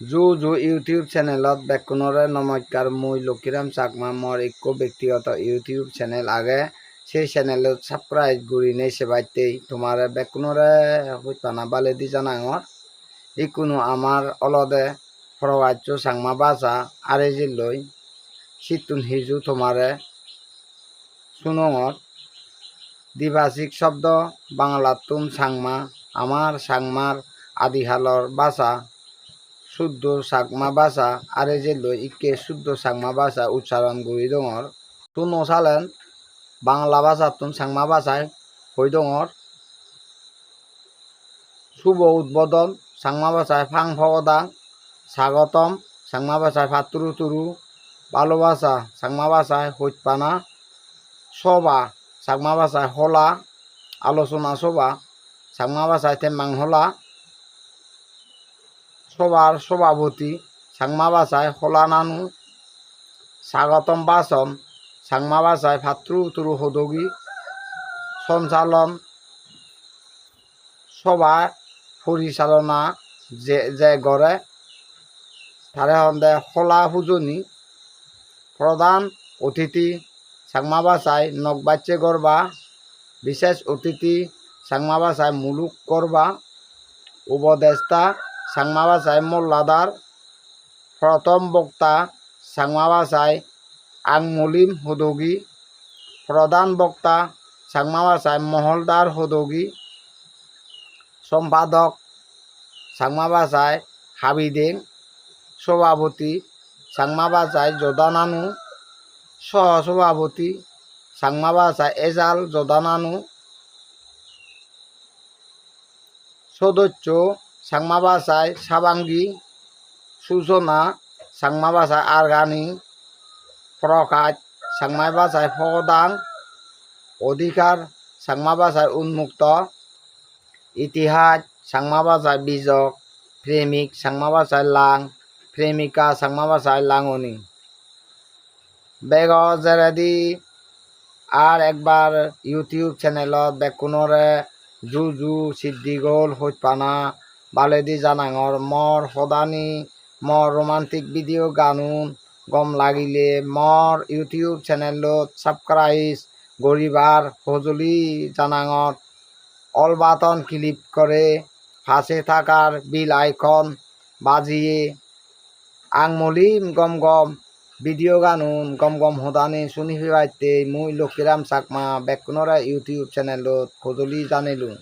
জু জু YouTube চেনেলত বেকুনৰে নমস্কাৰ, মই লক্ষীৰাম চাকমা। মোৰ একো ব্যক্তিগত ইউটিউব চেনেল আগে। সেই চেনেলত ছাবস্ক্রাইব করি নেই সেবাইতেই তোমার বেকুনরে হইতানা বালেদি জানাঙর ইকুনো আমার অলদে ফরওয়াচ্য সাংমা বাসা আরে জিল্লই সিতুন হিজু তোমারে সুনঙর দ্বিভাষিক শব্দ বাংলাতুন সাংমা আমার সাংমার আদিহালর বাসা শুদ্ধ সাকমা বাসা আরে যে লই ইকে শুদ্ধ সাকমা বাসা উচ্চারণ করি দঙর তুন সালেন বাংলা ভাষা তুন সাংমা বাসায় হই দঙর শুভ উদ্বোধন সাংমা বাসায় ফাং ফগদাং, স্বাগতম সাংমা বাসায় ফাতুরু তুরু ভালোবাসা সাংমা বাসায় হৈতপানা সভা সাংমা বাসায় হলা, আলোচনা সভা সাংমা বাসায় তেমাং হলা। সবার সভাপতি সাংমা বাসায় হলা নানু স্বাগতম বাসন সাংমা বাসায় ভাতৃ তুরু হদগি সঞ্চালন সভা পরিচালনা যে যে গড়ে। তারে সন্দেহ হলা ফুজনি প্রধান অতিথি সাংমা বাসায় নগবাচ্চে গড়বা বিশেষ অতিথি সাংমা বাসায় মুলুক করবা উপদেষ্টা সাংমা বাসায় মোল্লাদার প্রথম বক্তা সাংমা বাসায় আংমলিম হদগি, প্রধান বক্তা সাংমা বাসায় মহলদার হদগি, সম্পাদক সাংমা বাসায় হাবিদেন সভাপতি সাংমা বাসায় জদানানু, সহসভাপতি সাংমা বাসায় এজাল জদানানু, সদস্য সাংমা বাসায় সাবাঙ্গি সূচনা সাংমা বাসায় আরগানি প্রকাশ সাংমা বাসায় ফদাং, অধিকার সাংমা বাসায় উন্মুক্ত, ইতিহাস সাংমা বাসায় বীজক, প্রেমিক সাংমা বাসায় লাং, প্রেমিকা সাংমা বাসায় লাঙনি। বেগ জেরেদি আর একবার ইউটিউব চ্যানেলত বেকুনরে জু জু সিদ্দিগোল হৈপানা বালেদি জানাঙর মর সদানি মর রোমান্টিক ভিডিও গানুন গম লাগিলে মর ইউটিউব চ্যানেলত সাবস্ক্রাইব গরিবার সঁজুলি জানাঙত অল বাটন ক্লিক করে পাশে থাকার বিল আইকন বাজিয়ে আংমলিম গম গম ভিডিও গানুন গম গম হদানি শুনি ফেবাইতে মুই লক্ষীরাম চাকমা বেকুনরা ইউটিউব চ্যানেলত সঁজুলি জানিলোঁ।